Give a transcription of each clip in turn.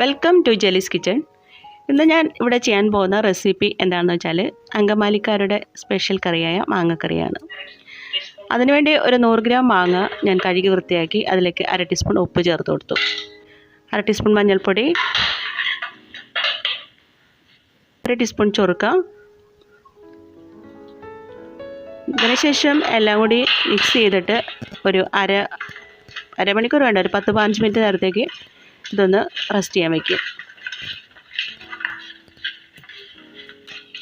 Welcome to ജെലീസ് kitchen ഇന്ന് ഞാൻ ഇവിടെ ചെയ്യാൻ പോകുന്ന റെസിപ്പി എന്താണെന്ന് വെച്ചാൽ അങ്കമാലിക്കാരുടെ സ്പെഷ്യൽ കറിയായ മാങ്ങക്കറിയാണ്. അതിനുവേണ്ടി ഒരു നൂറ് ഗ്രാം മാങ്ങ ഞാൻ കഴുകി വൃത്തിയാക്കി അതിലേക്ക് അര ടീസ്പൂൺ ഉപ്പ് ചേർത്ത് കൊടുത്തു. അര ടീസ്പൂൺ മഞ്ഞൾപ്പൊടി. അര ടീസ്പൂൺ ചൊറുക്ക. ഇതിനുശേഷം എല്ലാം കൂടി മിക്സ് ചെയ്തിട്ട് ഒരു അര അരമണിക്കൂർ വേണ്ട ഒരു പത്ത് പതിനഞ്ച് മിനിറ്റ് നേരത്തേക്ക് ഇതൊന്ന് റെസ്റ്റ് ചെയ്യാൻ വയ്ക്കും.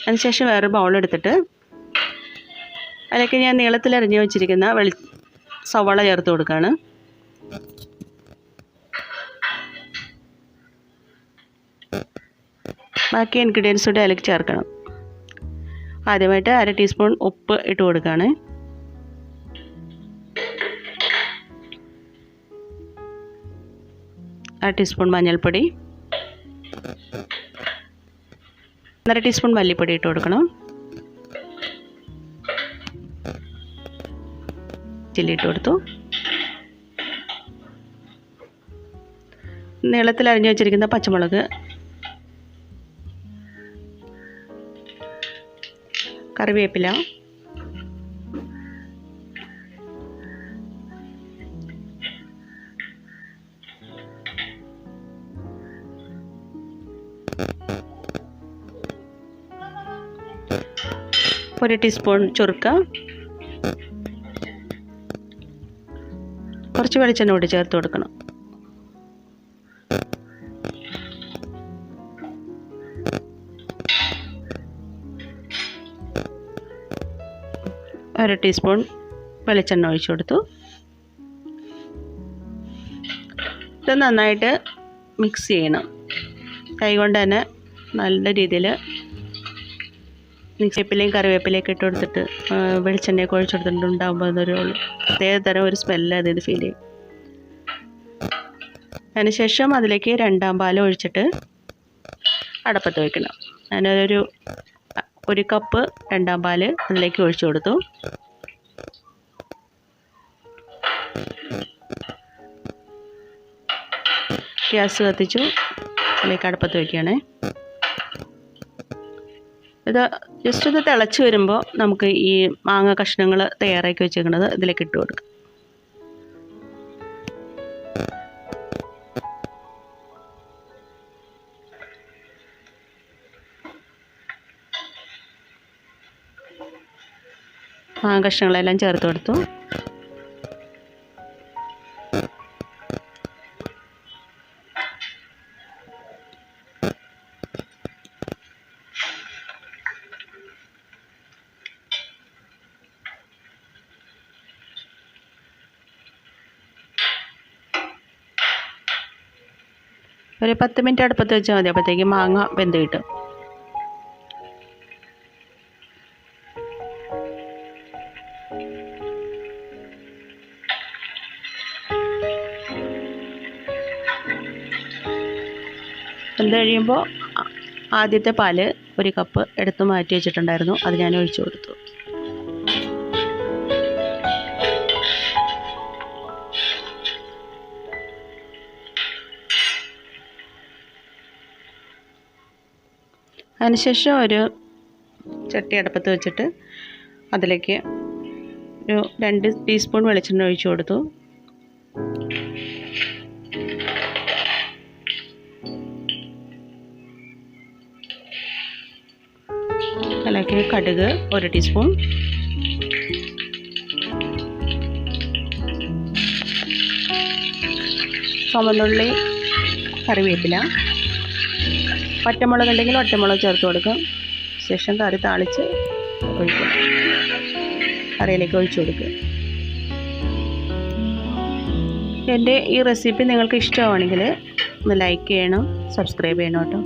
അതിനുശേഷം വേറെ ബൗൾ എടുത്തിട്ട് അതിലേക്ക് ഞാൻ നീളത്തിൽ അരിഞ്ഞു വെച്ചിരിക്കുന്ന വെളി സവാള ചേർത്ത് കൊടുക്കുകയാണ് ബാക്കി ഇൻഗ്രീഡിയൻസ് കൂടി അതിലേക്ക് ചേർക്കണം. ആദ്യമായിട്ട് അര ടീസ്പൂൺ ഉപ്പ് ഇട്ട് കൊടുക്കുകയാണ് അര ടീസ്പൂൺ മഞ്ഞൾപ്പൊടി. ഒന്നര ടീസ്പൂൺ മല്ലിപ്പൊടി ഇട്ട് കൊടുക്കണം. ചില്ലി ഇട്ട് കൊടുത്തു. നീളത്തിൽ അരിഞ്ഞു വെച്ചിരിക്കുന്ന പച്ചമുളക്. കറിവേപ്പില. ഒരു ടീസ്പൂൺ ചുരുക്ക കുറച്ച് വെളിച്ചെണ്ണ കൂടി ചേർത്ത് കൊടുക്കണം. അര ടീസ്പൂൺ വെളിച്ചെണ്ണ ഒഴിച്ചു കൊടുത്തു. ഇത് നന്നായിട്ട് മിക്സ് ചെയ്യണം. കൈകൊണ്ട് തന്നെ നല്ല രീതിയിൽ വേപ്പിലയും കറിവേപ്പിലയൊക്കെ ഇട്ട് കൊടുത്തിട്ട് വെളിച്ചെണ്ണയൊക്കെ ഒഴിച്ചു ഉണ്ടാകുമ്പോൾ അതൊരു പ്രത്യേക തരം ഒരു സ്മെല്ല് അതിന് ഫീൽ ചെയ്യും. അതിനുശേഷം അതിലേക്ക് രണ്ടാം പാൽ ഒഴിച്ചിട്ട് അടപ്പത്ത് വയ്ക്കണം ഞാനൊരു ഒരു കപ്പ് രണ്ടാം പാൽ അതിലേക്ക് ഒഴിച്ചു കൊടുത്തു. ഗ്യാസ് കത്തിച്ചു. അതിലേക്ക് അടപ്പത്ത് വയ്ക്കുകയാണേ ഇത് ജസ്റ്റ് ഇത് തിളച്ച് വരുമ്പോൾ നമുക്ക് ഈ മാങ്ങ കഷ്ണങ്ങൾ തയ്യാറാക്കി വെച്ചേക്കുന്നത് ഇതിലേക്ക് ഇട്ട് കൊടുക്കാം. മാങ്ങ കഷ്ണങ്ങളെല്ലാം ചേർത്ത് കൊടുത്തു. ഒരു പത്ത് മിനിറ്റ് അടുപ്പത്ത് വെച്ചാൽ മതി അപ്പോഴത്തേക്ക് മാങ്ങ വെന്ത് കിട്ടും. വെന്ത് കഴിയുമ്പോൾ ആദ്യത്തെ പാൽ ഒരു കപ്പ് എടുത്ത് മാറ്റി വെച്ചിട്ടുണ്ടായിരുന്നു അത് ഞാൻ ഒഴിച്ചു കൊടുത്തു. അതിനുശേഷം ഒരു ചട്ടി അടുപ്പത്ത് വെച്ചിട്ട് അതിലേക്ക് ഒരു രണ്ട് ടീസ്പൂൺ വെളിച്ചെണ്ണ ഒഴിച്ചു കൊടുത്തു. അതിലേക്ക് കടുക് ഒരു ടീസ്പൂൺ. ചുമന്നുള്ളി കറിവേപ്പില. ഒറ്റമുളക് ഉണ്ടെങ്കിൽ ഒറ്റമുളക് ചേർത്ത് കൊടുക്കും. ശേഷം കറി താളിച്ച് ഒഴിക്കും. കറിയിലേക്ക് ഒഴിച്ചു കൊടുക്കുക. എന്റെ ഈ റെസിപ്പി നിങ്ങൾക്ക് ഇഷ്ടമാണെങ്കിൽ ഒന്ന് ലൈക്ക് ചെയ്യണം സബ്സ്ക്രൈബ് ചെയ്യണം കേട്ടോ.